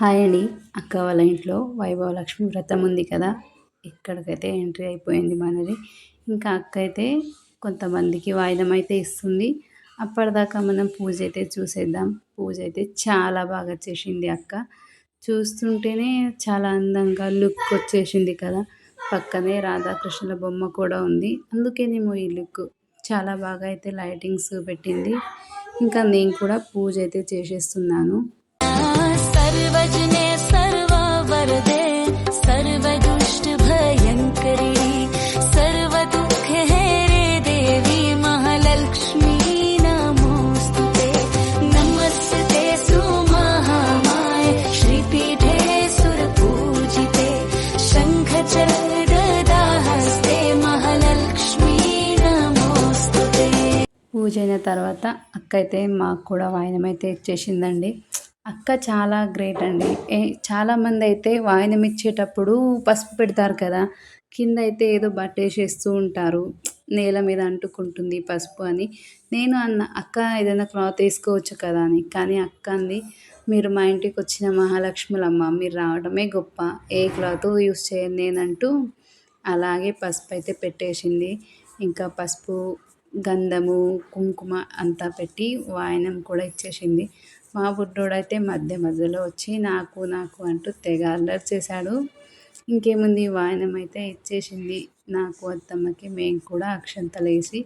Hi అండి. అక్క వాళ్ళ ఇంట్లో వైభవ లక్ష్మి వ్రతం ఉంది కదా. ఇక్కడికైతే ఎంట్రీ అయిపోయింది మనది. ఇంకా అక్క అయితే కొంతమందికి వాయిదం అయితే ఇస్తుంది. అప్పటిదాకా మనం పూజ అయితే చూసేద్దాం. పూజ అయితే చాలా బాగా చేసింది అక్క. చూస్తుంటేనే చాలా అందంగా లుక్ వచ్చేసింది కదా. పక్కనే రాధాకృష్ణుల బొమ్మ కూడా ఉంది. అందుకేనేమో ఈ లుక్. చాలా బాగా అయితే లైటింగ్స్ పెట్టింది. ఇంకా నేను కూడా పూజ అయితే చేసేస్తున్నాను. పూజ అయిన తర్వాత అక్క అయితే మాకు కూడా వాయినం అయితే ఇచ్చేసిందండి. అక్క చాలా గ్రేట్ అండి. ఏ చాలామంది అయితే వాయినం ఇచ్చేటప్పుడు పసుపు పెడతారు కదా కింద అయితే ఏదో బట్టేసేస్తూ ఉంటారు. నేల మీద అంటుకుంటుంది పసుపు అని. నేను అన్న అక్క ఏదైనా క్లాత్ వేసుకోవచ్చు కదా అని. కానీ అక్క అంది మీరు మా ఇంటికి వచ్చిన మహాలక్ష్ములమ్మ మీరు రావడమే గొప్ప. ఏ క్లాత్ యూస్ చేయను నేనంటూ అలాగే పసుపు అయితే పెట్టేసింది. ఇంకా పసుపు గంధము కుంకుమ అంతా పెట్టి వాయనం కూడా ఇచ్చేసింది. మా బుడ్డోడైతే మధ్య మధ్యలో వచ్చి నాకు నాకు అంటూ తెగ అల్లరి చేశాడు. ఇంకేముంది? వాయనం అయితే ఇచ్చేసింది. నాకు అత్తమ్మకి మేము కూడా అక్షంతలేసి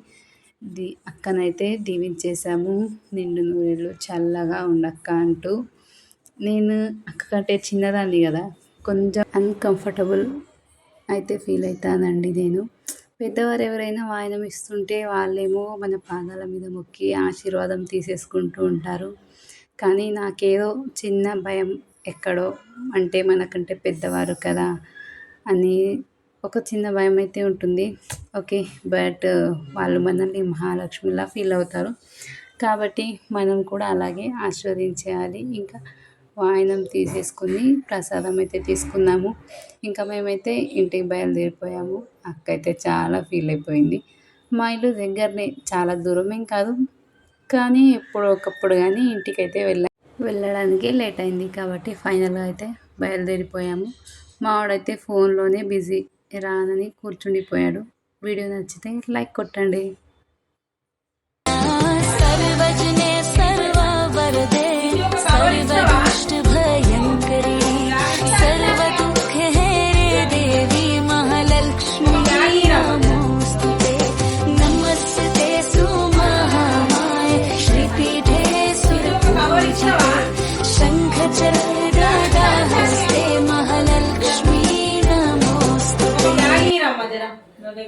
ది అక్కనైతే దీవించేసాము నిండు నూరేళ్ళు చల్లగా ఉండక్క అంటూ. నేను అక్క కంటే చిన్నదాన్ని కదా. కొంచెం అన్కంఫర్టబుల్ అయితే ఫీల్ అవుతానండి నేను. పెద్దవారు ఎవరైనా వాయనం ఇస్తుంటే వాళ్ళేమో మన పాదాల మీద మొక్కి ఆశీర్వాదం తీసేసుకుంటూ ఉంటారు. కానీ నాకేదో చిన్న భయం ఎక్కడో అంటే మనకంటే పెద్దవారు కదా అని ఒక చిన్న భయం అయితే ఉంటుంది. ఓకే బట్ వాళ్ళు మనల్ని మహాలక్ష్మిలా ఫీల్ అవుతారు. కాబట్టి మనం కూడా అలాగే ఆస్వాదించేయాలి. ఇంకా వాయినం తీసేసుకుని ప్రసాదం అయితే తీసుకున్నాము. ఇంకా మేమైతే ఇంటికి బయలుదేరిపోయాము. అక్క అయితే చాలా ఫీల్ అయిపోయింది. మా ఇల్లు దగ్గరనే చాలా దూరమేం కాదు. కానీ ఎప్పుడు ఒకప్పుడు కానీ ఇంటికైతే వెళ్ళ వెళ్ళడానికి లేట్ అయింది. కాబట్టి ఫైనల్గా అయితే బయలుదేరిపోయాము. మావాడైతే ఫోన్లోనే బిజీ రానని కూర్చుండిపోయాడు. వీడియో నచ్చితే లైక్ కొట్టండి. Madera. ¿Dónde